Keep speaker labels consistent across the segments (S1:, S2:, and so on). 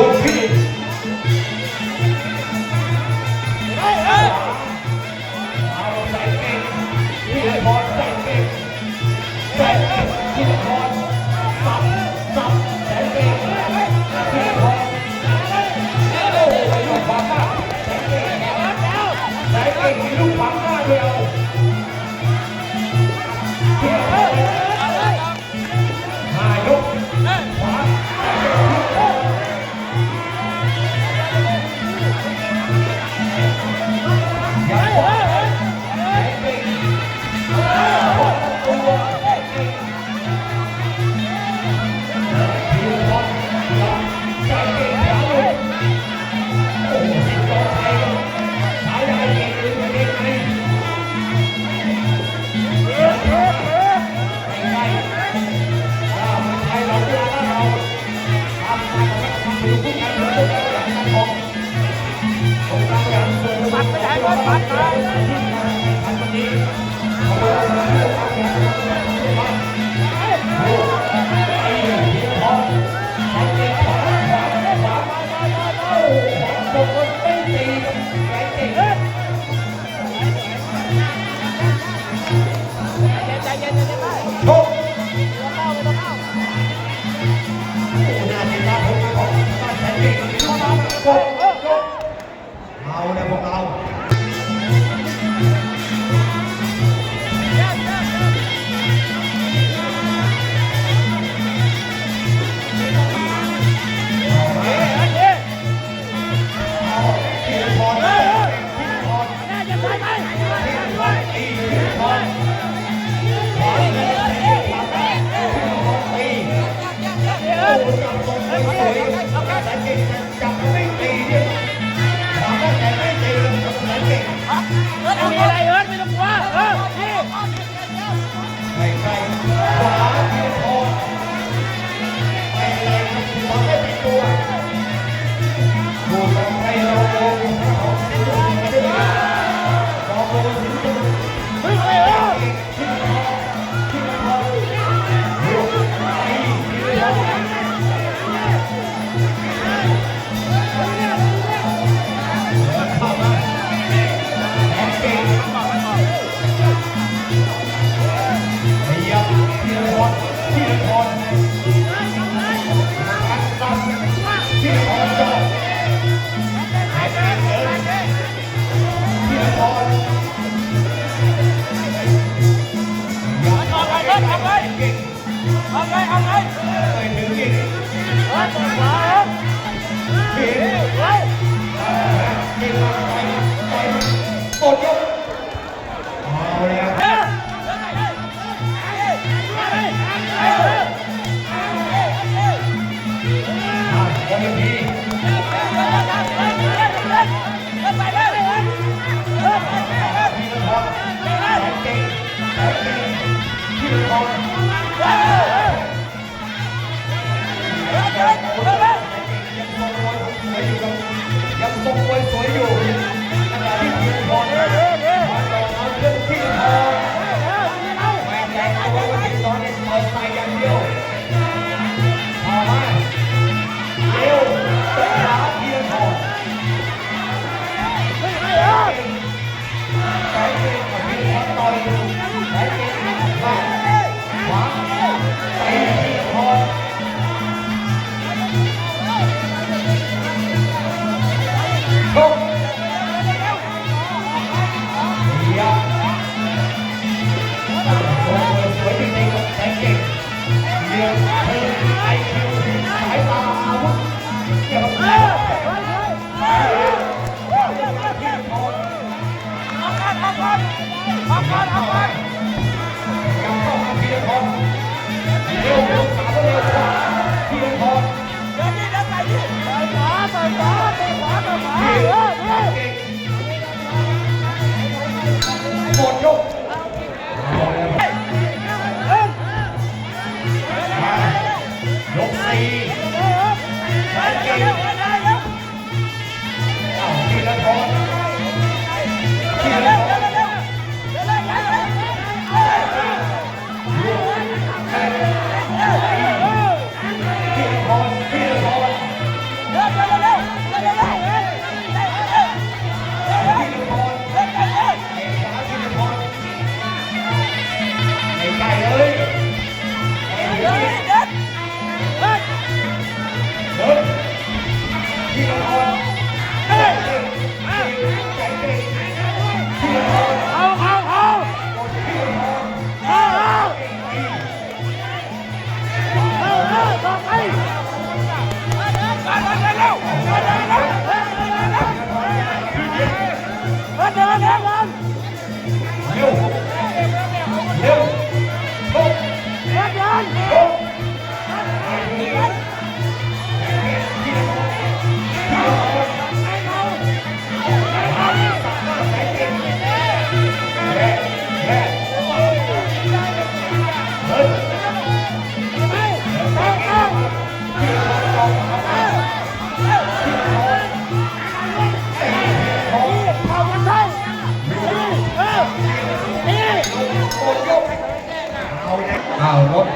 S1: your feet. เอาเลยพวกเรา Hey! I'm going to get started. I'll try to. ยกสี่ใช้เก่งาวรบ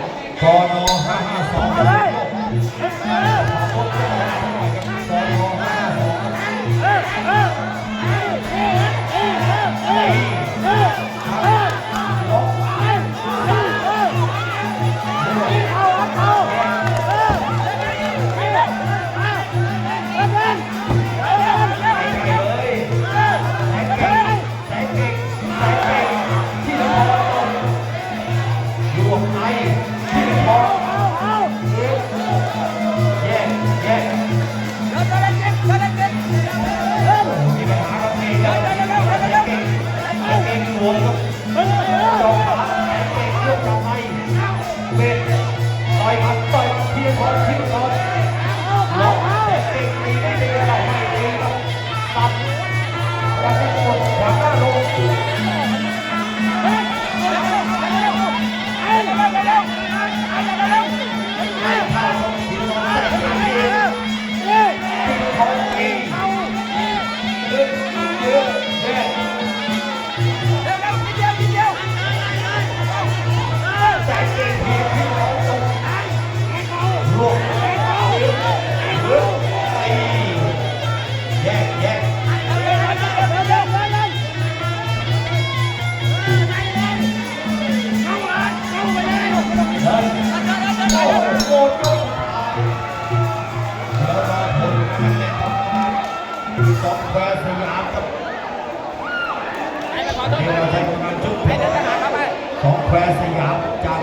S1: แค
S2: ว
S1: ร์สยามจาก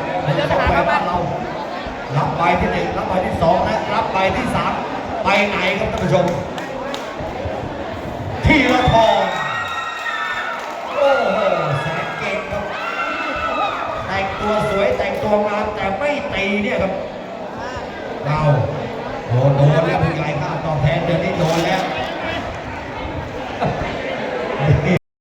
S1: สแควร์
S2: บ้านเรา
S1: รับใบที่หนึ่งรับใบที่สองและรับใบที่สามไปไหนครับท่านผู้ชม ทีละพอโอ้โหแสนเก่งครับ แต่งตัวสวยแต่งตัวงามแต่ไม่ตีเนี่ยครับเราโดนแล้วผู้ใหญ่ค่าตอบแทนเดือนนี้โดนแล้ว